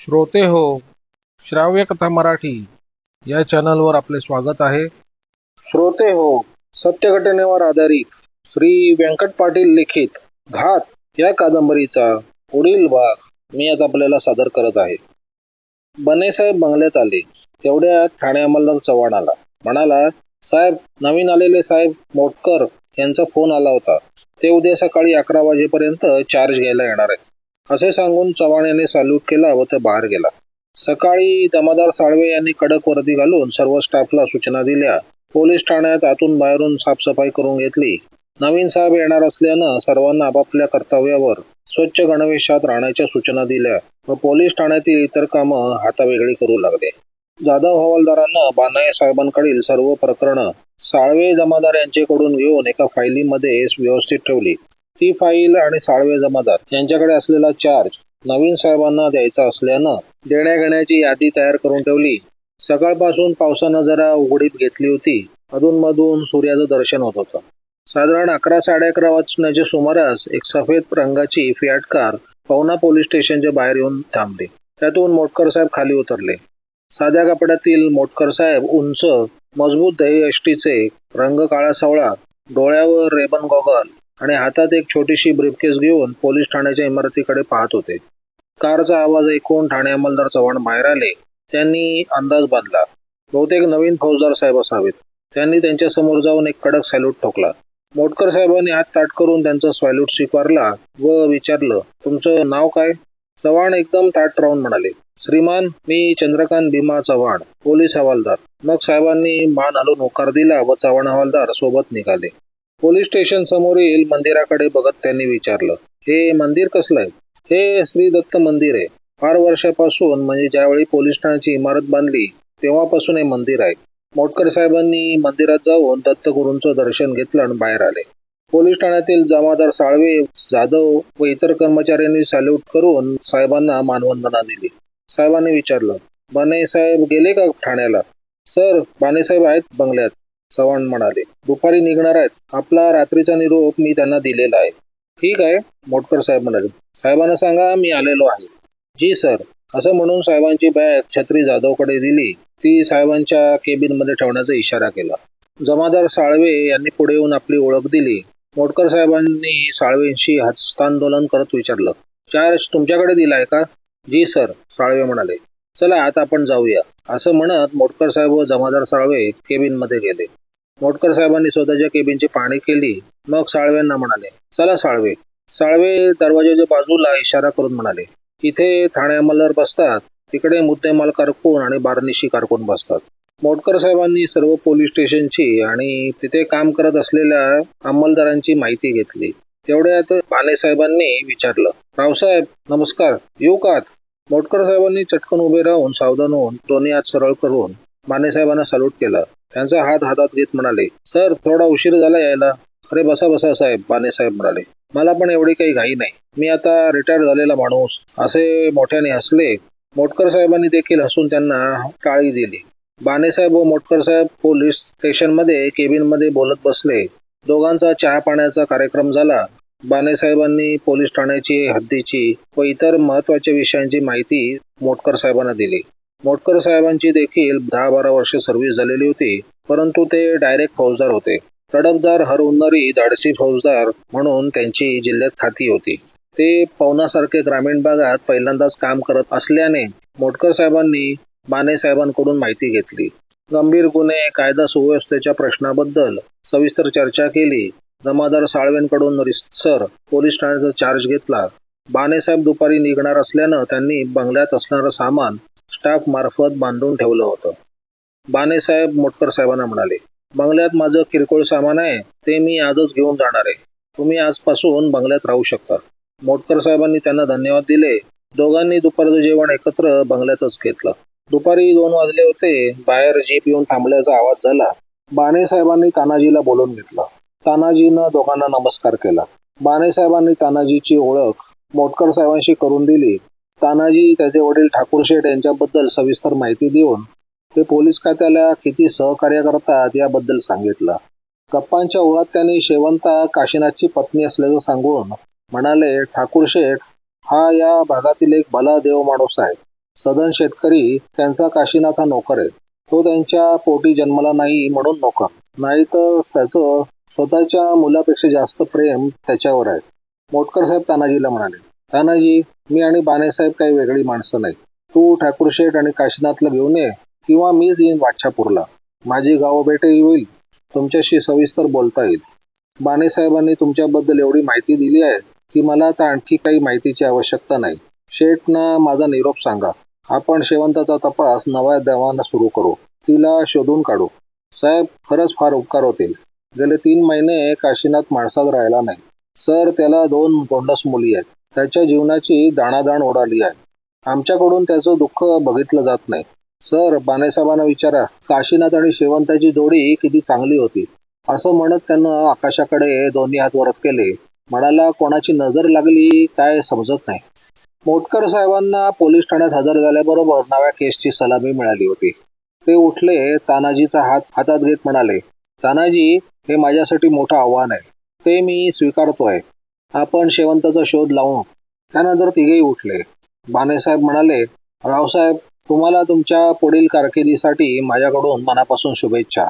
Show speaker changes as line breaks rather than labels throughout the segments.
श्रोते हो श्राव्य कथा मराठी या चॅनलवर आपले स्वागत आहे. श्रोते हो सत्यघटनेवर आधारित श्री व्यंकट पाटील लिखित घात या कादंबरीचा पुढील भाग मी आता आपल्याला सादर करत आहे. बनेसाहेब बंगल्यात आले तेवढ्यात ठाणे अंमलदार चव्हाण आला म्हणाला साहेब नवीन आलेले साहेब मोटकर यांचा फोन आला होता. ते उद्या सकाळी अकरा वाजेपर्यंत चार्ज घ्यायला येणार आहेत. असे सांगून चव्हाण यांनी सॅल्यूट केला व ते बाहेर गेला. सकाळी जमादार साळवे यांनी कडक वर्दी घालून सर्व स्टाफला सूचना दिल्या. पोलीस ठाण्यात आतून बाहेरून साफसफाई करून घेतली. नवीन साहेब येणार असल्यानं सर्वांना आपापल्या कर्तव्यावर स्वच्छ गणवेशात राहण्याच्या सूचना दिल्या व पोलीस ठाण्यातील इतर कामं हातावेगळी करू लागले. जाधव हवालदारांना बानाय साहेबांकडील सर्व प्रकरणं साळवे जमादार यांच्याकडून घेऊन एका फायलीमध्ये व्यवस्थित ठेवली. ती फाईल आणि साळवे जमादार यांच्याकडे असलेला चार्ज नवीन साहेबांना द्यायचा असल्यानं देण्या घेण्याची यादी तयार करून ठेवली. सकाळपासून पावसानं जरा उघडीत घेतली होती. अधूनमधून सूर्याचं दर्शन होत होतं. साधारण अकरा साडे अकरा वाजण्याच्या म्हणजे सुमारास एक सफेद रंगाची फियाट कार पवना पोलीस स्टेशनच्या बाहेर येऊन थांबली. त्यातून मोटकर साहेब खाली उतरले. साध्या कपड्यातील मोटकर साहेब उंच मजबूत दही अष्टीचे रंग काळा सावळा डोळ्यावर रेबन गॉगल आणि हातात एक छोटीशी ब्रीफकेस घेऊन पोलीस ठाण्याच्या इमारतीकडे पाहत होते. कारचा आवाज ऐकून ठाणे अंमलदार चव्हाण बाहेर आले. त्यांनी अंदाज बांधला. बहुतेक नवीन फौजदार साहेब असावेत. त्यांनी त्यांच्यासमोर जाऊन एक कडक सॅल्यूट ठोकला. मोटकर साहेबांनी हात ताट करून त्यांचा सॅल्यूट स्वीकारला व विचारलं तुमचं नाव काय? चव्हाण एकदम ताट राहून म्हणाले श्रीमान मी चंद्रकांत भीमा चव्हाण पोलीस हवालदार. मग साहेबांनी मान हलून होकार दिला व चव्हाण हवालदार सोबत निघाले. पोलीस स्टेशन समोरील मंदिराकडे बघत त्यांनी विचारलं हे मंदिर कसलं आहे? हे श्री दत्त मंदिर आहे. फार वर्षापासून म्हणजे ज्यावेळी पोलीस ठाण्याची इमारत बांधली तेव्हापासून हे मंदिर आहे. मोटकर साहेबांनी मंदिरात जाऊन दत्तगुरूंचं दर्शन घेतलं आणि बाहेर आले. पोलीस ठाण्यातील जमादार साळवे जाधव व इतर कर्मचाऱ्यांनी सॅल्यूट करून साहेबांना मानवंदना दिली. साहेबांनी विचारलं बाने साहेब गेले का ठाण्याला? सर बाने साहेब आहेत बंगल्यात. चव्हाण म्हणाले दुपारी निघणार आहेत. आपला रात्रीचा निरोप मी त्यांना दिलेला आहे. ठीक आहे मोटकर साहेब म्हणाले. साहेबांना सांगा मी आलेलो आहे. जी सर असं म्हणून साहेबांची बॅग छत्री जाधवकडे दिली. ती साहेबांच्या केबिनमध्ये ठेवण्याचा इशारा केला. जमादार साळवे यांनी पुढे येऊन आपली ओळख दिली. मोटकर साहेबांनी साळवेंशी हस्तांदोलन करत विचारलं. चार्ज तुमच्याकडे दिलाय का? जी सर साळवे म्हणाले. चला आता आपण जाऊया. असं म्हणत मोटकर साहेब व जमादार साळवे केबिनमध्ये गेले. मोटकर साहेबांनी स्वतःच्या केबिनची पाहणी केली. मग साळव्यांना म्हणाले चला साळवे. साळवे दरवाजाच्या बाजूला इशारा करून म्हणाले इथे ठाणे अंमलदार बसतात. तिकडे मुद्देमाल कारकून आणि बारनिशी कारकून बसतात. मोटकर साहेबांनी सर्व पोलीस स्टेशनची आणि तिथे काम करत असलेल्या अंमलदारांची माहिती घेतली. तेवढ्यात पाने साहेबांनी विचारलं रावसाहेब नमस्कार. येऊ का मोटकर साहेबांनी चटकन उभे राहून सावधान होऊन दोन्ही हात सरळ करून माने साहेबांना सॅल्यूट केलं. त्यांचा हात हातात घेत म्हणाले सर थोडा उशीर झाला यायला. अरे बसा बसा साहेब बाने साहेब म्हणाले. मला पण एवढी काही घाई नाही. मी आता रिटायर झालेला माणूस. असे मोठ्याने हसले. मोटकर साहेबांनी देखील हसून त्यांना टाळी दिली. बानेसाहेब व मोटकर साहेब पोलीस स्टेशनमध्ये केबिनमध्ये बोलत बसले. दोघांचा चहा पाण्याचा कार्यक्रम झाला. बानेसाहेबांनी पोलीस ठाण्याची हद्दीची व इतर महत्त्वाच्या विषयांची माहिती मोटकर साहेबांना दिली. मोटकर साहेबांची देखील दहा बारा वर्ष सर्व्हिस झालेली होती परंतु ते डायरेक्ट फौजदार होते. तडफदार हरवणारी धाडसी फौजदार म्हणून त्यांची जिल्ह्यात खाती होती. ते पवनासारखे ग्रामीण भागात पहिल्यांदाच काम करत असल्याने मोटकर साहेबांनी माने साहेबांकडून माहिती घेतली. गंभीर गुन्हे कायदा सुव्यवस्थेच्या प्रश्नाबद्दल सविस्तर चर्चा केली. जमादार साळवेंकडून रिसर पोलीस ठाण्याचा चार्ज घेतला. बानेसाहेब दुपारी निघणार असल्यानं त्यांनी बंगल्यात असणारं सामान स्टाफ मार्फत बांधून ठेवलं होतं. बानेसाहेब मोटकर साहेबांना म्हणाले बंगल्यात माझं किरकोळ सामान आहे ते मी आजच घेऊन जाणार आहे. तुम्ही आजपासून बंगल्यात राहू शकता. मोटकर साहेबांनी त्यांना धन्यवाद दिले. दोघांनी दुपारचं जेवण एकत्र बंगल्यातच घेतलं. दुपारी दोन वाजले होते बाहेर जीप येऊन थांबल्याचा आवाज झाला. बाणे साहेबांनी तानाजीला बोलून घेतलं. तानाजीनं दोघांना नमस्कार केला. बाणे साहेबांनी तानाजीची ओळख मोटकर साहेबांशी करून दिली. तानाजी त्याचे वडील ठाकूर शेठ यांच्याबद्दल सविस्तर माहिती देऊन ते पोलीस खात्याला किती सहकार्य करतात याबद्दल सांगितलं. गप्पांच्या ओळात त्यांनी शेवंता काशीनाथची पत्नी असल्याचं सांगून म्हणाले ठाकूर शेठ हा या भागातील एक भला देव माणूस आहे. सदन शेतकरी त्यांचा काशीनाथ हा नोकर आहे. तो त्यांच्या पोटी जन्मला नाही म्हणून नोकर. नाही तर त्याचं स्वतःच्या मुलापेक्षा जास्त प्रेम त्याच्यावर आहे. मोटकर साहेब तानाजीला म्हणाले. तानाजी मी आणि बाणेसाहेब काही वेगळी माणसं नाही. तू ठाकूरशेठ आणि काशीनाथला घेऊन ये किंवा मीच येईन वाच्छापूरला माझी गाव भेटही होईल. तुमच्याशी सविस्तर बोलता येईल. बानेसाहेबांनी तुमच्याबद्दल एवढी माहिती दिली आहे की मला आता आणखी काही माहितीची आवश्यकता नाही. शेठना माझा निरोप सांगा. आपण शेवंताचा तपास नव्या देवानं सुरू करू. तिला शोधून काढू. साहेब खरंच फार उपकार होतील. गेले तीन महिने काशीनाथ माणसात राहिला नाही. सर त्याला दोन गोंडस मुली आहेत. त्याच्या जीवनाची दाणादाण ओढाली आहे. आमच्याकडून त्याचं दुःख बघितलं जात नाही. सर बाणेसाहेबांना विचारा काशीनाथ आणि शेवंताची जोडी किती चांगली होती. असं म्हणत त्यानं आकाशाकडे दोन्ही हात वरत केले. मनाला कोणाची नजर लागली काय समजत नाही. मोटकर साहेबांना पोलीस ठाण्यात हजर झाल्याबरोबर नव्या केसची सलामी मिळाली होती. ते उठले तानाजीचा हात हातात घेत म्हणाले तानाजी हे माझ्यासाठी मोठं आव्हान आहे. ते मी स्वीकारतोय. आपण शेवंताचा शोध लावू. त्यानंतर तिघेही उठले. बाणेसाहेब म्हणाले रावसाहेब तुम्हाला तुमच्या पुढील कारकिर्दीसाठी माझ्याकडून मनापासून शुभेच्छा.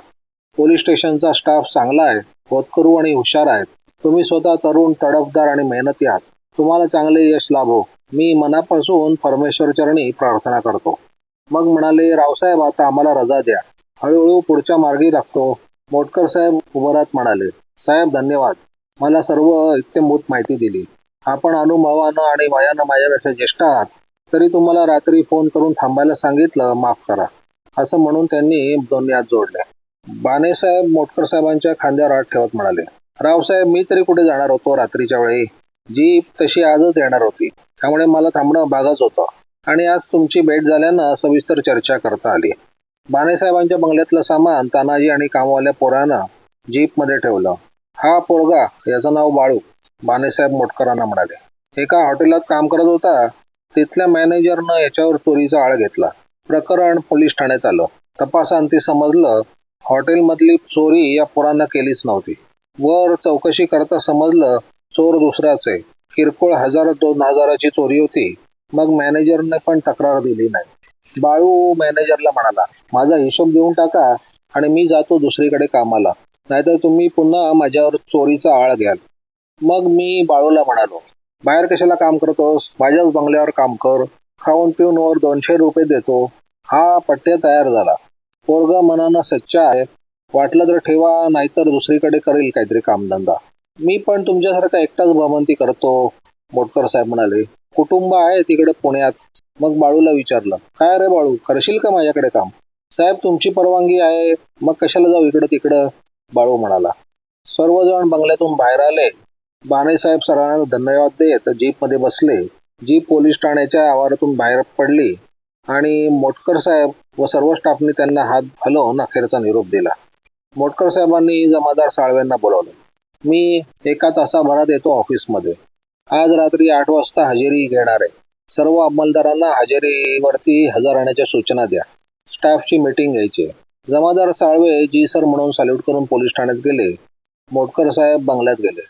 पोलीस स्टेशनचा स्टाफ चांगला आहे होतकरू आणि हुशार आहेत. तुम्ही स्वतः तरुण तडफदार आणि मेहनती आहात. तुम्हाला चांगले यश लाभो. मी मनापासून परमेश्वर चरणी प्रार्थना करतो. मग म्हणाले रावसाहेब आता आम्हाला रजा द्या. हळूहळू पुढच्या मार्गी लागतो. मोटकर साहेब उभरात म्हणाले साहेब धन्यवाद. मला सर्व इत्यंभूत माहिती दिली. आपण अनुभवानं आणि वयानं माझ्यापेक्षा ज्येष्ठ आहात तरी तुम्हाला रात्री फोन करून थांबायला सांगितलं माफ करा. असं म्हणून त्यांनी दोन्ही हात जोडले. बाणेसाहेब मोटकर साहेबांच्या खांद्यावर हात ठेवत म्हणाले रावसाहेब मी तरी कुठे जाणार होतो रात्रीच्या वेळी? जीप तशी आजच येणार होती. त्यामुळे मला थांबणं भागच होतं. आणि आज तुमची भेट झाल्यानं सविस्तर चर्चा करता आली. बाणेसाहेबांच्या बंगल्यातलं सामान तानाजी आणि कामवाल्या पोरानं जीपमध्ये ठेवलं. हा पोरगा याचं नाव बाळू बाणेसाहेब मोटकरांना म्हणाले. एका हॉटेलात काम करत होता तिथल्या मॅनेजरनं याच्यावर चोरीचा आळ घेतला. प्रकरण पोलीस ठाण्यात आलं. तपासांती समजलं हॉटेलमधली चोरी या पोरांना केलीच नव्हती. वर चौकशी करता समजलं चोर दुसराच आहे किरकोळ हजार दोन हजाराची चोरी होती. मग मॅनेजरने पण तक्रार दिली नाही. बाळू मॅनेजरला म्हणाला माझा हिशोब देऊन टाका आणि मी जातो दुसरीकडे कामाला. नाहीतर तुम्ही पुन्हा माझ्यावर चोरीचा आळ घ्याल. मग मी बाळूला म्हणालो बाहेर कशाला काम करतोस? माझ्याच बंगल्यावर काम कर. खाऊन पिऊन वर दोनशे रुपये देतो. हा पट्ट्या तयार झाला. पोरगा मनानं सच्चा आहे. वाटलं तर ठेवा नाहीतर दुसरीकडे करेल काहीतरी कामधंदा. मी पण तुमच्यासारखा एकटाच भ्रमंती करतो मोटकर साहेब म्हणाले. कुटुंब आहे तिकडे पुण्यात. मग बाळूला विचारलं काय रे बाळू करशील का माझ्याकडे काम? साहेब तुमची परवानगी आहे. मग कशाला जाऊ इकडं तिकडं बाळू म्हणाला. सर्वजण बंगल्यातून बाहेर आले. बाणेसाहेब सरांना धन्यवाद देत जीपमध्ये बसले. जीप पोलीस ठाण्याच्या आवारातून बाहेर पडली आणि मोटकर साहेब व सर्व स्टाफने त्यांना हात हलवून अखेरचा निरोप दिला. मोटकर साहेबांनी जमादार साळव्यांना बोलावले. मी एका तासाभरात येतो ऑफिसमध्ये. आज रात्री आठ वाजता हजेरी घेणार आहे. सर्व अंमलदारांना हजेरीवरती हजर राहण्याच्या सूचना द्या. स्टाफची मीटिंग घ्यायची आहे. जमादार साळवे जी सर म्हणून सॅल्यूट करून पोलीस ठाण्यात गेले मोटकर साहेब बंगल्यात गेले.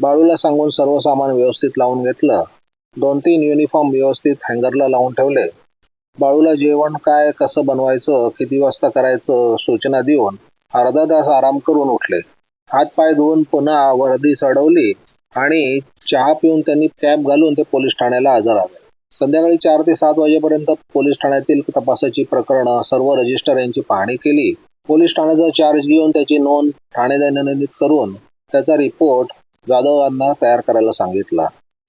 बाळूला सांगून सर्व सामान व्यवस्थित लावून घेतलं. दोन तीन युनिफॉर्म व्यवस्थित हँगरला लावून ठेवले. बाळूला जेवण काय कसं बनवायचं किती वाजता करायचं सूचना देऊन अर्धा तास आराम करून उठले. हात पाय धुवून पुन्हा वर्दी चढवली आणि चहा पिऊन त्यांनी कॅब घालून ते पोलीस ठाण्याला हजर आले. संध्याकाळी चार ते सात वाजेपर्यंत पोलीस ठाण्यातील तपासाची प्रकरणं सर्व रजिस्टर यांची पाहणी केली. पोलीस ठाण्याचा चार्ज घेऊन त्याची नोंद ठाणे दैनंदित करून त्याचा रिपोर्ट जाधव यांना तयार करायला सांगितला.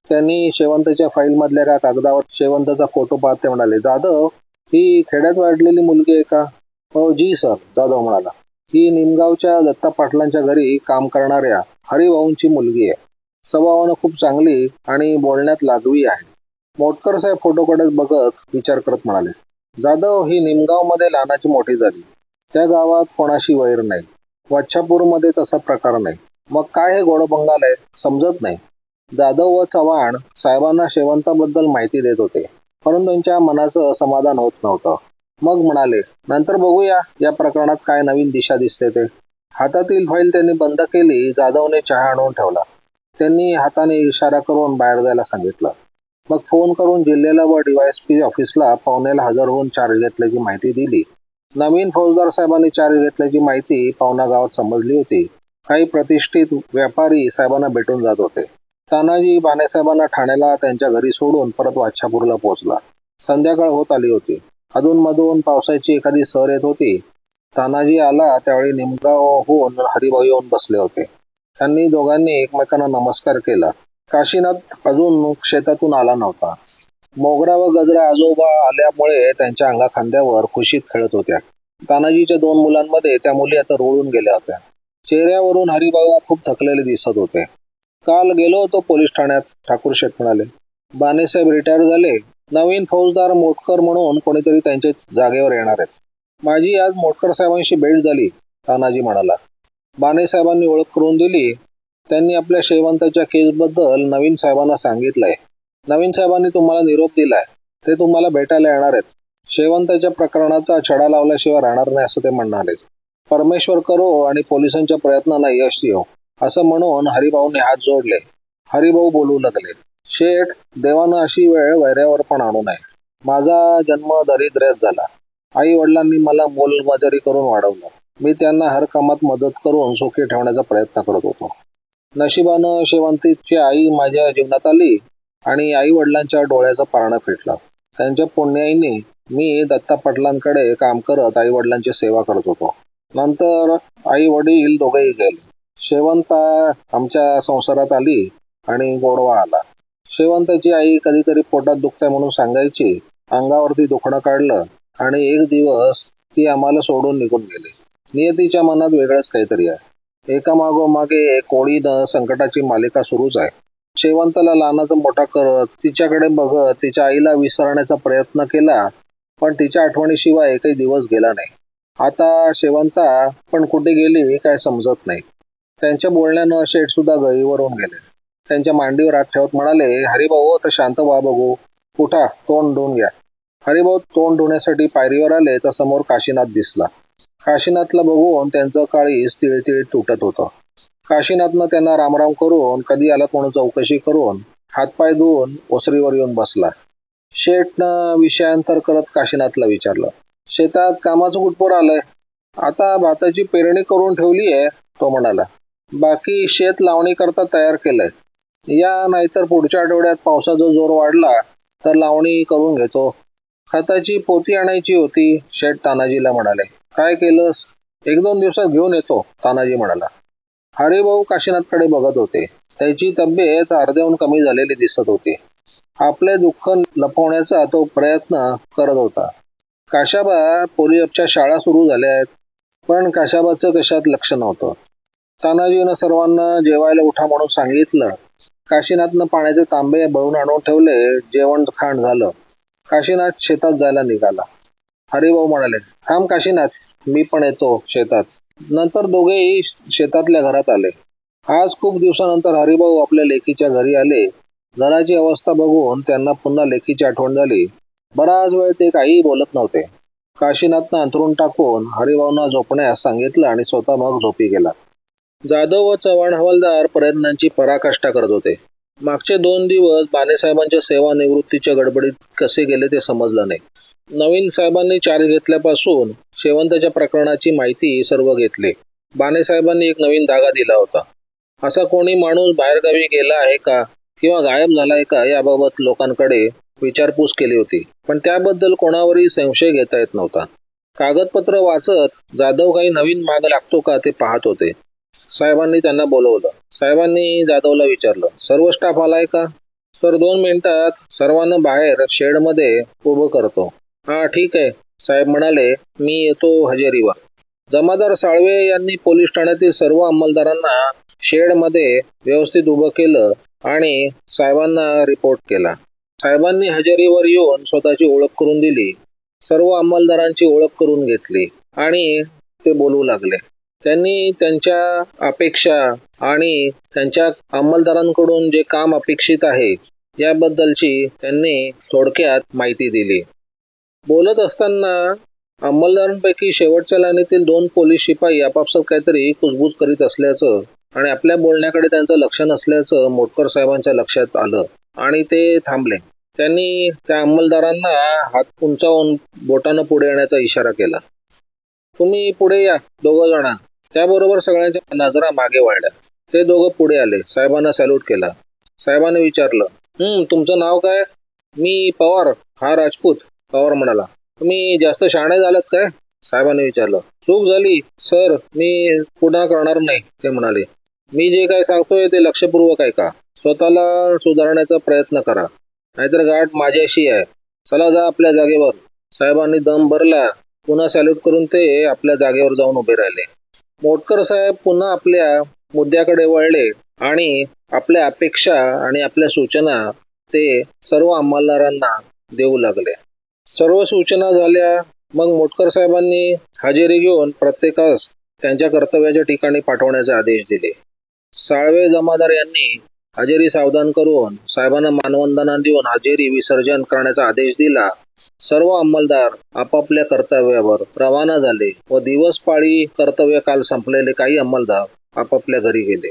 त्यांनी शेवंतच्या फाईलमधल्या एका कागदावर शेवंतचा फोटो पाहत ते म्हणाले जाधव ही खेड्यात वाढलेली मुलगी आहे का? हो जी सर जाधव म्हणाला. ही निमगावच्या दत्ता पाटलांच्या घरी काम करणाऱ्या हरिभाऊंची मुलगी आहे. स्वभावानं खूप चांगली आणि बोलण्यात लागवी आहे. मोटकर साहेब फोटोकडे बघत विचार करत म्हणाले जाधव ही निमगावमध्ये लहानाची मोठी झाली त्या गावात कोणाशी वैर नाही. वच्छापूरमध्ये तसा प्रकार नाही. मग काय हे गोड बंगाल आहे? समजत नाही. जाधव व चव्हाण साहेबांना शेवंताबद्दल माहिती देत होते परंतु त्यांच्या मनाचं समाधान होत नव्हतं. मग म्हणाले नंतर बघूया या प्रकरणात काय नवीन दिशा दिसते ते. हातातील फाईल त्यांनी बंद केली जाधवने चहा आणून ठेवला. त्यांनी हाताने इशारा करून बाहेर जायला सांगितलं. मग फोन करून जिल्ह्याला व डीवायएसपी ऑफिसला पावण्याला हजर होऊन चार्ज घेतल्याची माहिती दिली. नवीन फौजदार साहेबांनी चार्ज घेतल्याची माहिती पावना गावात समजली होती. काही प्रतिष्ठित व्यापारी साहेबांना भेटून जात होते. तानाजी बाणेसाहेबांना ठाण्याला त्यांच्या घरी सोडून परत वाच्छापूरला पोहोचला. संध्याकाळ होत आली होती. अधूनमधून पावसाची एखादी सर येत होती. तानाजी आला त्यावेळी निमगावहून हरिभाऊ येऊन बसले होते. त्यांनी दोघांनी एकमेकांना नमस्कार केला. काशीनाथ अजून शेतातून आला नव्हता. मोगरा व गजरा आजोबा आल्यामुळे त्यांच्या अंगाखांद्यावर खुशीत खेळत होत्या. तानाजीच्या दोन मुलांमध्ये त्या मुली आता रोळून गेल्या होत्या. चेहऱ्यावरून हरिभाऊ खूप थकलेले दिसत होते. काल गेलो होतो पोलीस ठाण्यात ठाकूर शेठ म्हणाले. बाणेसाहेब रिटायर झाले. नवीन फौजदार मोटकर म्हणून कोणीतरी त्यांच्या जागेवर येणार आहेत. माझी आज मोटकर साहेबांशी भेट झाली तानाजी म्हणाला. बानेसाहेबांनी ओळख करून दिली. त्यांनी आपल्या शेवंताच्या केसबद्दल नवीन साहेबांना सांगितलंय. नवीन साहेबांनी तुम्हाला निरोप दिलाय. ते तुम्हाला भेटायला येणार आहेत. शेवंताच्या प्रकरणाचा छडा लावल्याशिवाय राहणार नाही असं ते म्हणाले. परमेश्वर करो आणि पोलिसांच्या प्रयत्नांना यश येऊ असं म्हणून हरिभाऊने हात जोडले. हरिभाऊ बोलू लागले. शेठ देवानं अशी वेळ वैऱ्यावर पण आणू नये. माझा जन्म दरिद्र्यात झाला. आई वडिलांनी मला मोलमजुरी करून वाढवलं. मी त्यांना हर कामात मदत करून सुखी ठेवण्याचा प्रयत्न करत होतो. नशिबानं शेवंतीची आई माझ्या जीवनात आली आणि आई वडिलांच्या डोळ्याचं पारणं फिटलं. त्यांच्या पुण्याईने मी दत्ता पाटलांकडे काम करत आई वडिलांची सेवा करत होतो. नंतर आई वडील दोघेही गेले. शेवंता आमच्या संसारात आली आणि गोडवा आला. शेवंताची आई कधीतरी पोटात दुखतंय म्हणून सांगायची अंगावरती दुखणं काढलं आणि एक दिवस ती आम्हाला सोडून निघून गेली. नियतीच्या मनात वेगळंच काहीतरी आहे. एका मागोमागे कोळी संकटाची मालिका सुरूच आहे. शेवंताला लहानाचा मोठा करत तिच्याकडे बघत तिच्या आईला विसरण्याचा प्रयत्न केला पण तिच्या आठवणीशिवाय एकही दिवस गेला नाही. आता शेवंता पण कुठे गेली काय समजत नाही. त्यांच्या बोलण्यानं शेठ सुद्धा गईवरून गेले. त्यांच्या मांडीवर हात ठेवत म्हणाले हरिभाऊ तर शांत व्हा बघू. उठा तोंड धुवून घ्या. हरिभाऊ तोंड धुण्यासाठी पायरीवर आले तर समोर काशीनाथ दिसला. काशीनाथला बघून त्यांचं काळीस तिळतिळ तुटत होतं. काशीनाथनं त्यांना रामराम करून कधी आला म्हणून चौकशी करून हातपाय धुवून ओसरीवर येऊन बसला. शेठनं विषयांतर करत काशीनाथला विचारलं शेतात कामाचं कुठपोर आलंय? आता भाताची पेरणी करून ठेवली आहे तो म्हणाला. बाकी शेत लावणी करता तयार केलंय. या नाहीतर पुढच्या आठवड्यात पावसाचा जोर वाढला तर लावणी करून घेतो. खताची पोती आणायची होती शेठ तानाजीला म्हणाले. काय केलंस एक दोन दिवसात घेऊन येतो तानाजी म्हणाला. हरिभाऊ काशीनाथकडे बघत होते. त्याची तब्येत अर्ध्याहून कमी झालेली दिसत होती. आपले दुःख लपवण्याचा तो प्रयत्न करत होता. काशाबा पोलिसच्या शाळा सुरू झाल्या आहेत पण काशाबाचं कशात लक्ष नव्हतं. तानाजीनं सर्वांना जेवायला उठा म्हणून सांगितलं. काशीनाथनं पाण्याचे तांबे बळून आणून ठेवले जेवण खाण झालं. काशीनाथ शेतात जायला निघाला. हरिभाऊ म्हणाले थांब काशीनाथ मी पण येतो शेतात. नंतर दोघेही शेतातल्या घरात आले. आज खूप दिवसानंतर हरिभाऊ आपल्या लेकीच्या घरी आले. घराची अवस्था बघून त्यांना पुन्हा लेकीची आठवण झाली. बराच वेळ ते काहीही बोलत नव्हते. काशीनाथनं अंथरून टाकून हरिभाऊंना झोपण्यास सांगितलं आणि स्वतः मग झोपी गेला. जाधव व चव्हाण हवालदार प्रयत्नांची पराकाष्ठा करत होते. मागचे दोन दिवस बाणेसाहेबांच्या सेवानिवृत्तीच्या गडबडीत कसे गेले ते समजलं नाही. नवीन साहेबांनी चार्ज घेतल्यापासून शेवंताच्या प्रकरणाची माहिती सर्व घेतली. बाणेसाहेबांनी एक नवीन धागा दिला होता. असा कोणी माणूस बाहेरगावी गेला आहे का किंवा गायब झालाय का याबाबत लोकांकडे विचारपूस केली होती. पण त्याबद्दल कोणावरही संशय घेता येत नव्हता. कागदपत्र वाचत जाधव काही नवीन माग लागतो का ते पाहत होते. साहेबांनी त्यांना बोलवलं. साहेबांनी जाधवला विचारलं सर्व स्टाफ आलाय का? सर दोन मिनिटात. सर्वांना बाहेर शेडमध्ये उभं करतो. हा ठीक आहे. साहेब म्हणाले मी येतो हजेरीवर. जमादार साळवे यांनी पोलीस ठाण्यातील सर्व अंमलदारांना शेडमध्ये व्यवस्थित उभं केलं आणि साहेबांना रिपोर्ट केला. साहेबांनी हजेरीवर येऊन स्वतःची ओळख करून दिली सर्व अंमलदारांची ओळख करून घेतली आणि ते बोलू लागले. त्यांनी त्यांच्या अपेक्षा आणि त्यांच्या अंमलदारांकडून जे काम अपेक्षित आहे याबद्दलची त्यांनी थोडक्यात माहिती दिली. बोलत असताना अंमलदारांपैकी शेवटच्या लाईनीतील दोन पोलीस शिपाई आपापसात काहीतरी कुजबूज करीत असल्याचं आणि आपल्या बोलण्याकडे त्यांचं लक्ष नसल्याचं मोटकर साहेबांच्या लक्षात आलं आणि ते थांबले. त्यांनी त्या अंमलदारांना हात उंचावून बोटानं पुढे येण्याचा इशारा केला. तुम्ही पुढे या दोघं जण. त्याबरोबर सगळ्यांच्या नजरा मागे वाढल्या. ते दोघं पुढे आले. साहेबांना सॅल्यूट केला. साहेबांनी विचारलं हम्म तुमचं नाव काय? मी पवार हा राजपूत. पवार म्हणाला तुम्ही जास्त शहाणे झालात काय? साहेबांनी विचारलं चूक झाली सर मी पुन्हा करणार नाही ते म्हणाले. मी जे काय सांगतोय ते लक्षपूर्वक ऐका. स्वतःला सुधारण्याचा प्रयत्न करा. नाहीतर गाठ माझ्याशी आहे. चला जा आपल्या जागेवर. साहेबांनी दम भरला. पुन्हा सॅल्यूट करून ते आपल्या जागेवर जाऊन उभे राहिले. मोटकर साहेब पुन्हा आपल्या मुद्द्याकडे वळले आणि आपल्या अपेक्षा आणि आपल्या सूचना ते सर्व अंमलदारांना देऊ लागले. सर्व सूचना झाल्या. मग मोटकर साहेबांनी हजेरी घेऊन प्रत्येकास त्यांच्या कर्तव्याच्या ठिकाणी पाठवण्याचे आदेश दिले. साळवे जमादार यांनी हजेरी सावधान करून साहेबांना मानवंदना देऊन हजेरी विसर्जन करण्याचा आदेश दिला. सर्व अंमलदार आपापल्या कर्तव्यावर रवाना झाले व दिवस पाळी कर्तव्य काल संपलेले काही अंमलदार आपापल्या घरी गेले.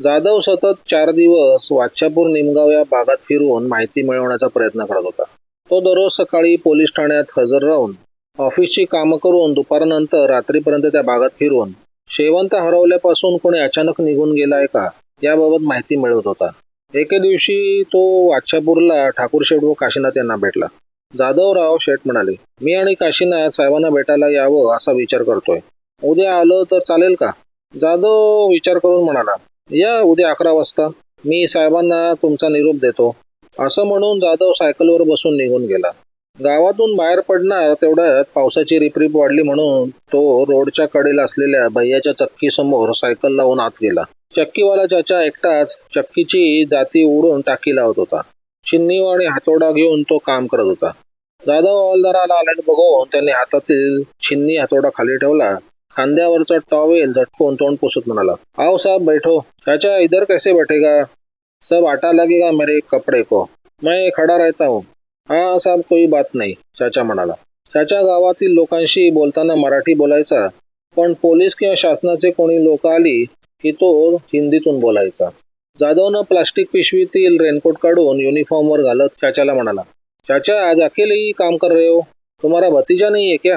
जाधव सतत चार दिवस वाच्छापूर निमगाव या भागात फिरून माहिती मिळवण्याचा प्रयत्न करत होता. तो दररोज सकाळी पोलीस ठाण्यात हजर राहून ऑफिसची कामं करून दुपारनंतर रात्रीपर्यंत त्या भागात फिरून शेवंत हरवल्यापासून कोणी अचानक निघून गेलाय का याबाबत माहिती मिळवत होता. एके दिवशी तो वाच्छापूरला ठाकूर शेठ व काशीनाथ यांना भेटला. जाधवराव शेठ म्हणाले मी आणि काशीनाथ साहेबांना भेटायला यावं असा विचार करतोय. उद्या आलं तर चालेल का? जाधव विचार करून म्हणाला या उद्या अकरा वाजता. मी साहेबांना तुमचा निरोप देतो. असं म्हणून जाधव सायकलवर बसून निघून गेला. गावातून बाहेर पडणार तेवढ्यात पावसाची रिपरिप वाढली म्हणून तो रोडच्या कडेला असलेल्या भैयाच्या चक्की समोर सायकल लावून आत गेला. चक्कीवाला चाचा एकटाच चक्कीची जाती उडून टाकी लावत होता. चिन्नी आणि हातोडा घेऊन तो काम करत होता. जाधव हवालदाराला आल्याने बघून त्यांनी हातातील छिन्नी हातोडा खाली ठेवला. खांद्यावरचा टॉवेल झटकून तोंड पुसत म्हणाला आओ साहब बैठो. चाचा इधर कैसे बैठेगा? सब आटा लगेगा मेरे कपड़े को। मैं खड़ा रहता हूँ। हा साहब कोई बात नाही चाचा म्हणाला। चाचा गावातील लोकांशी बोलताना मराठी बोलायचा पण पोलीस किंवा शासनाचे कोणी लोक आली की तो हिंदीतून बोलायचा. जाधवनं प्लास्टिक पिशवीतील रेनकोट काढून युनिफॉर्मवर घालत चाचाला म्हणाला चाचा आज अकेलेही काम कर रहे हो? तुम्हारा भतीजा नहीं है क्या?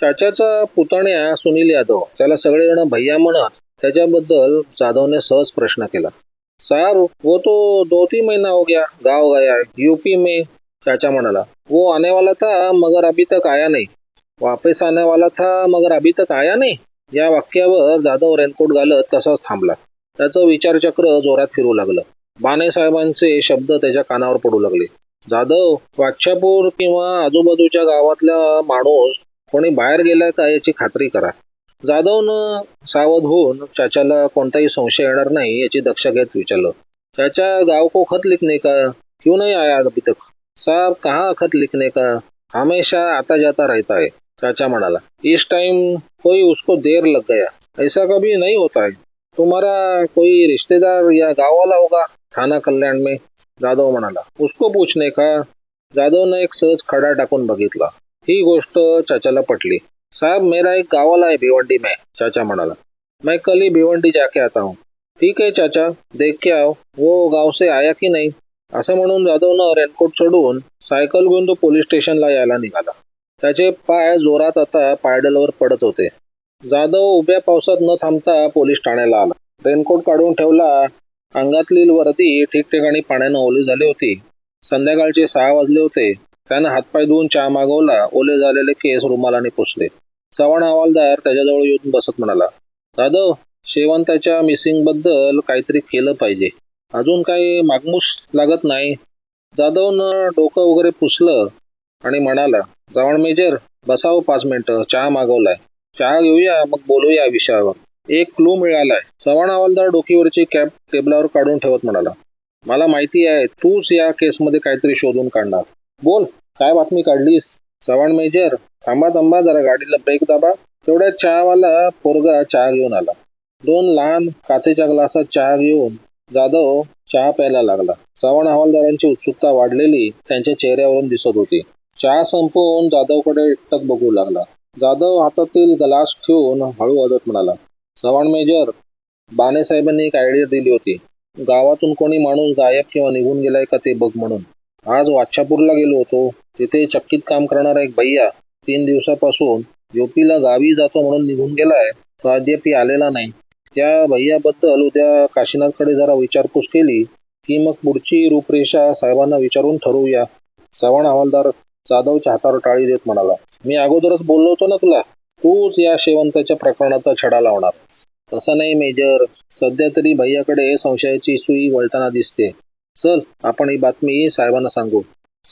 चाचाचा पुतण्या सुनील यादव त्याला सगळेजण भैया म्हणत त्याच्याबद्दल जाधवने सहज प्रश्न केला. सार वो तो दो तीन महीना हो गया गाँव गया यूपी में चाचा म्हणाला वो आने वाला था मगर अभी तक आया नाही। वापस आने वाला था मगर अभी तक आया नाही। या वाक्यावर जाधव रेनकोट घालत तसाच थांबला। त्याचं विचारचक्र जोरात फिरू लागलं. बाने साहेबांचे शब्द त्याच्या कानावर पडू लागले. जाधव वाच्छापूर किंवा आजूबाजूच्या गावातला माणूस कोणी बाहेर गेला का याची खात्री करा. जाधवनं सावध होऊन चाचाला कोणताही संशय येणार नाही याची दक्षा घेत विचारलं. चाचा गाव को खत लिखने का? क्यों नहीं आया अभी तक? साहब कहाँ खत लिखने का? हमेशा आता जाता रहता है चाचा म्हणाला. इस टाइम कोई उसको देर लग गया. ऐसा कभी नहीं होता है. तुम्हारा कोई रिश्तेदार या गाँव वाला होगा थाना कल्याण में? जाधव म्हणाला. उसको पूछने का? जाधवनं एक सहज खडा टाकून बघितला. ही गोष्ट चाचाला पटली. साहब मेरा एक गावाला है भिवंडी में चाचा म्हणाला. मैं कल ही भिवंडी जाके आता हूँ. ठीक है चाचा देख के आओ वो गाव से आया की नाही? असं म्हणून जाधवनं रेनकोट सोडून सायकल घेऊन तो पोलीस स्टेशनला यायला निघाला. त्याचे पाय जोरात आता पायडलवर पडत होते. जाधव उभ्या पावसात न थांबता पोलीस ठाण्याला आला. रेनकोट काढून ठेवला अंगातली वर्दी ठिकठिकाणी पाण्यानं ओली झाली होती. संध्याकाळचे सहा वाजले होते. त्यानं हातपाय धुवून चहा मागवला. ओले झालेले केस रुमालाने पुसले. चव्हाण हवालदार त्याच्याजवळ येऊन बसत म्हणाला जाधव शेवंताच्या मिसिंगबद्दल काहीतरी केलं पाहिजे. अजून काही मागमूस लागत नाही. जाधवनं डोकं वगैरे पुसलं आणि म्हणाला चव्हाण मेजर बसावं पाच मिनिटं. चहा मागवलाय. चहा घेऊया मग बोलूया या विषयावर. एक क्लू मिळालाय. चव्हाण हवालदार डोकीवरची कॅप टेबलावर काढून ठेवत म्हणाला मला माहिती आहे तूच या केसमध्ये काहीतरी शोधून काढणार. बोल. काय बातमी काढलीस? चव्हाण मेजर थांबा थांबा जरा गाडीला ब्रेक दाबा. तेवढ्या चहावाला पोरगा चहा घेऊन आला. दोन लहान काचेच्या ग्लासात चहा घेऊन जाधव चहा प्यायला लागला. चव्हाण हवालदारांची उत्सुकता वाढलेली त्यांच्या चेहऱ्यावरून दिसत होती. चहा संपवून जाधवकडे एकटक बघू लागला. जाधव हातातील ग्लास ठेवून हळू हळत म्हणाला चव्हाण मेजर बाने साहेबांनी एक आयडिया दिली होती. गावातून कोणी माणूस गायब किंवा निघून गेलाय का ते बघ म्हणून. आज वाच्छापूरला गेलो होतो. तिथे चक्कीत काम करणारा एक भैया तीन दिवसापासून योपीला गावी जातो म्हणून निघून गेलाय. तो अद्याप आलेला नाही. त्या भैयाबद्दल उद्या काशीनाथकडे जरा विचारपूस केली की मग पुढची रूपरेषा साहेबांना विचारून ठरवूया. चव्हाण हवालदार जाधवच्या हातावर टाळी देत म्हणाला मी अगोदरच बोललो होतो ना तुला तूच या शेवंताच्या प्रकरणाचा छडा लावणार. तसं नाही मेजर. सध्या तरी भैयाकडे संशयाची सुई वळताना दिसते. चल आपण ही बातमी साहेबांना सांगू.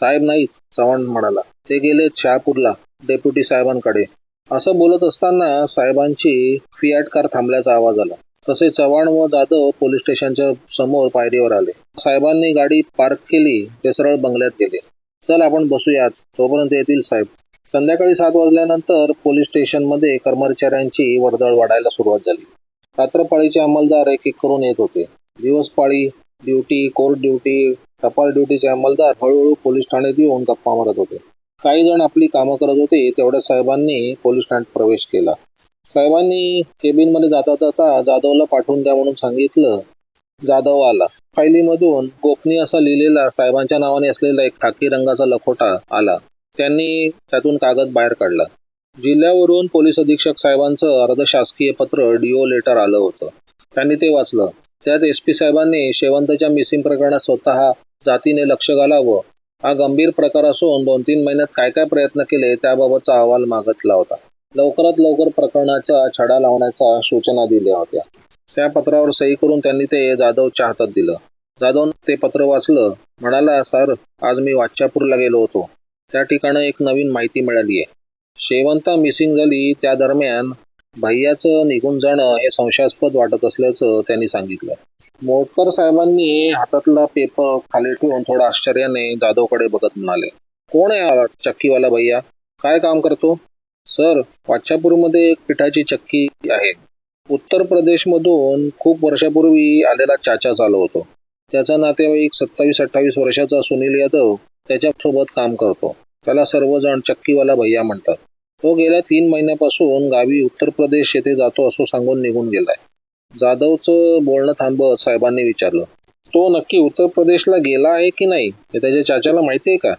साहेब नाहीत चव्हाण म्हणाला. ते गेले शहापूरला डेप्युटी साहेबांकडे. असं बोलत असताना साहेबांची फियाट कार थांबल्याचा आवाज आला. तसे चव्हाण व जाधव पोलीस स्टेशनच्या समोर पायरीवर आले. साहेबांनी गाडी पार्क केली ते सरळ बंगल्यात गेले. चल आपण बसूयात तोपर्यंत येतील साहेब. संध्याकाळी सात वाजल्यानंतर पोलीस स्टेशनमध्ये कर्मचाऱ्यांची वर्दळ वाढायला सुरुवात झाली. रात्रपाळीचे अंमलदार एक एक करून येत होते. दिवसपाळी ड्युटी कोर्ट ड्युटी टपाल ड्युटीचे अंमलदार हळूहळू पोलीस ठाण्यात येऊन गप्पा मारत होते. काही जण आपली कामं करत होते तेवढ्या साहेबांनी पोलीस ठाण्यात प्रवेश केला. साहेबांनी केबिनमध्ये जाता जाता जाधवला पाठवून द्या म्हणून सांगितलं. जाधव आला. फायलीमधून गोपनीय असा लिहिलेला साहेबांच्या नावाने असलेला एक खाकी रंगाचा लखोटा आला. त्यांनी त्यातून कागद बाहेर काढला. जिल्ह्यावरून पोलीस अधीक्षक साहेबांचं अर्धशासकीय पत्र डिओ लेटर आलं होतं. त्यांनी ते वाचलं. त्यात एस पी साहेबांनी शेवंतच्या मिसिंग प्रकरणात स्वतः जातीने लक्ष घालावं. हा गंभीर प्रकार असून दोन तीन महिन्यात काय काय प्रयत्न केले त्याबाबतचा अहवाल मागितला होता. लवकरात लवकर प्रकरणाचा छडा लावण्याच्या सूचना दिल्या होत्या. त्या पत्रावर सही करून त्यांनी ते जाधवच्या हातात दिलं. जाधव ते पत्र वाचलं म्हणाला सर आज मी वाच्यापूरला गेलो होतो. त्या ठिकाणी एक नवीन माहिती मिळाली आहे शेवंता मिसिंग झाली त्या दरम्यान भैयाचं निघून जाणं हे संशयास्पद वाटत असल्याचं त्यांनी सांगितलं. मोटकर साहेबांनी हातातला पेपर खाली ठेवून थोडा आश्चर्याने जाधवकडे बघत म्हणाले कोण आहे चक्कीवाला भैया? काय काम करतो? सर वाच्छापूरमध्ये एक पिठाची चक्की आहे. उत्तर प्रदेशमधून खूप वर्षापूर्वी आलेला चाचा चालू होतो. त्याचा नातेवाईक सत्तावीस अठ्ठावीस वर्षाचा सुनील यादव त्याच्यासोबत काम करतो. त्याला सर्वजण चक्कीवाला भैया म्हणतात. तो गेल्या तीन महिन्यापासून गावी उत्तर प्रदेश येथे जातो असं सांगून निघून गेलाय. जाधवचं बोलणं थांबवत साहेबांनी विचारलं. तो नक्की उत्तर प्रदेशला गेला आहे की नाही हे त्याच्या चाचाला माहिती आहे का?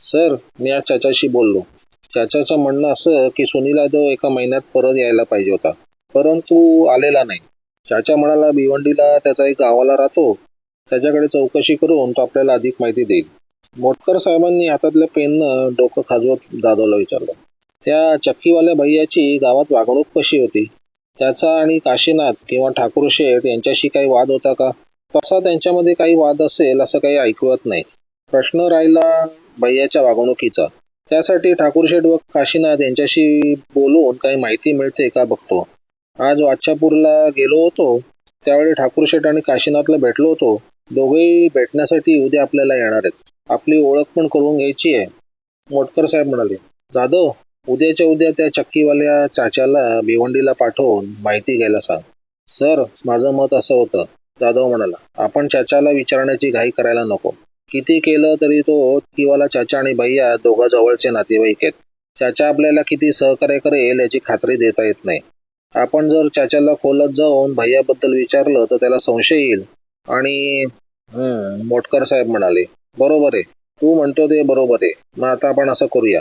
सर मी आज चाचाशी बोललो. चाचाचं म्हणणं असं की सुनील यादव एका महिन्यात परत यायला पाहिजे होता परंतु आलेला नाही. चाचा म्हणाला भिवंडीला त्याचा एक गावाला राहतो. त्याच्याकडे चौकशी करून तो आपल्याला अधिक माहिती देईल. मोटकर साहेबांनी हातातल्या पेननं डोकं खाजवत जाधवला विचारलं. त्या चक्कीवाल्या भैयाची गावात वागणूक कशी होती? त्याचा आणि काशीनाथ किंवा ठाकूर शेठ यांच्याशी काही वाद होता का? तसा त्यांच्यामध्ये काही वाद असेल असं काही ऐकवत नाही. प्रश्न राहिला भैयाच्या वागणुकीचा. त्यासाठी ठाकूर शेठ व काशीनाथ यांच्याशी बोलून काही माहिती मिळते का बघतो? आज वाच्छापूरला गेलो होतो. त्यावेळी ठाकूर शेठ आणि काशीनाथला भेटलो होतो. दोघेही भेटण्यासाठी उद्या आपल्याला येणार आहेत. आपली ओळख पण करून घ्यायची आहे. मोटकर साहेब म्हणाले जाधव उद्याच्या उद्या त्या चक्कीवाल्या चाच्याला भिवंडीला पाठवून माहिती घ्यायला सांग. सर माझं मत असं होतं. जाधव म्हणाला आपण चाच्याला विचारण्याची घाई करायला नको. किती केलं तरी तो चक्कीवाला चाचा आणि भैया दोघा जवळचे नातेवाईक आहेत. चाचा आपल्याला किती सहकार्य करेल याची खात्री देता येत नाही. आपण जर चाच्याला खोलत जाऊन भैयाबद्दल विचारलं तर त्याला संशय येईल. आणि हम्म मोटकर साहेब म्हणाले बरोबर आहे. तू म्हणतो ते बरोबर आहे. मग आता आपण असं करूया.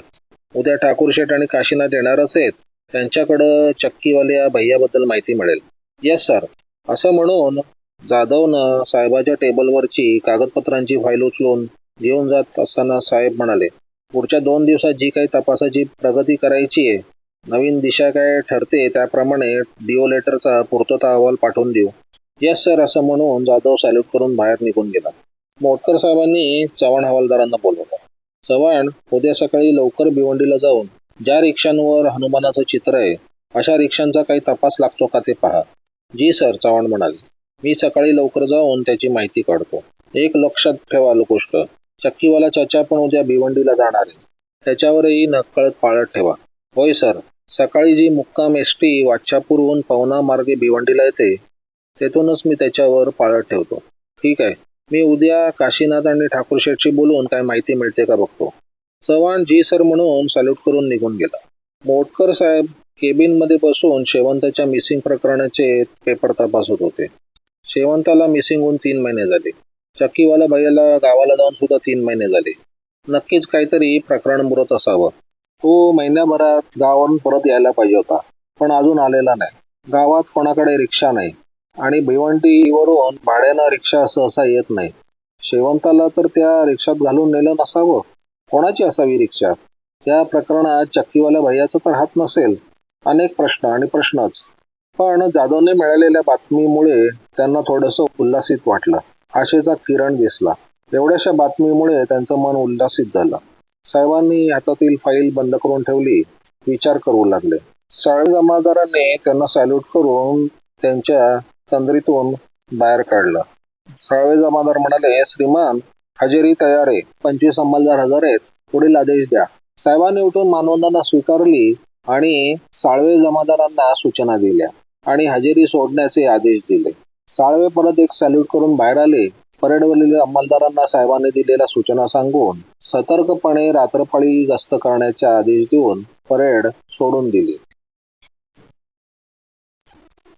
उद्या ठाकूर शेठ आणि काशीनाथ येणारच आहेत. त्यांच्याकडं चक्कीवाल्या भैयाबद्दल माहिती मिळेल. येस सर असं म्हणून जाधवनं साहेबाच्या टेबलवरची कागदपत्रांची फाईल उचलून घेऊन जात असताना साहेब म्हणाले पुढच्या दोन दिवसात जी काही तपासाची प्रगती करायची आहे नवीन दिशा काय ठरते त्याप्रमाणे डिओलेटरचा पूर्तता अहवाल पाठवून देऊ. येस सर असं म्हणून जाधव सॅल्यूट करून बाहेर निघून गेला. मोटकर साहेबांनी चव्हाण हवालदारांना बोलवलं. चव्हाण उद्या सकाळी लवकर भिवंडीला जाऊन ज्या रिक्षांवर हनुमानाचं चित्र आहे अशा रिक्षांचा काही तपास लागतो का ते पहा. जी सर चव्हाण म्हणाले. मी सकाळी लवकर जाऊन त्याची माहिती काढतो. एक लक्षात ठेवा गोष्ट चक्कीवाला चाचा पण उद्या भिवंडीला जाणार आहे. त्याच्यावरही नकळत पाळत ठेवा. होय सर. सकाळी जी मुक्काम एस टी वाच्छापूरहून पवना मार्गे भिवंडीला येते तेथूनच मी त्याच्यावर पाळत ठेवतो. ठीक आहे. मी उद्या काशीनाथ आणि ठाकूर शेठशी बोलून काय माहिती मिळते का बघतो. चव्हाण जी सर म्हणून सॅल्यूट करून निघून गेला. मोटकर साहेब केबिनमध्ये बसून शेवंताच्या मिसिंग प्रकरणाचे पेपर तपासत होते. शेवंताला मिसिंग होऊन तीन महिने झाले. चक्कीवाला भैयाला गावाला जाऊन सुद्धा तीन महिने झाले. नक्कीच काहीतरी प्रकरण मुरत असावं. तो महिन्याभरात गावावरून परत यायला पाहिजे होता पण अजून आलेला नाही. गावात कोणाकडे रिक्षा नाही. आणि भिवंडीवरून भाड्यानं रिक्षा सहसा येत नाही. शेवंताला तर त्या रिक्षात घालून नेलं नसावं. कोणाची असावी रिक्षा? या प्रकरणात चक्कीवाल्या भैयाचा तर हात नसेल. अनेक प्रश्न आणि प्रश्नच. पण जाधवने मिळालेल्या बातमीमुळे त्यांना थोडंसं उल्हासित वाटलं. आशेचा किरण दिसला. एवढ्याशा बातमीमुळे त्यांचं मन उल्हासित झालं. साहेबांनी हातातील फाईल बंद करून ठेवली. विचार करू लागले. साळे जमादारांनी त्यांना सॅल्यूट करून त्यांच्या तंद्रीतून बाहेर काढलं. साळवे जमादार म्हणाले श्रीमान हजेरी तयार आहे. पंचवीस अंमलदार हजर आहेत. पुढील आदेश द्या. साहेबांनी उठून मानवंदना स्वीकारली आणि साळवे जमादारांना सूचना दिल्या आणि हजेरी सोडण्याचे आदेश दिले. साळवे परत एक सॅल्यूट करून बाहेर आले. परेडवरील अंमलदारांना साहेबांनी दिलेल्या सूचना सांगून सतर्कपणे रात्रपाळी गस्त करण्याचे आदेश देऊन परेड सोडून दिली.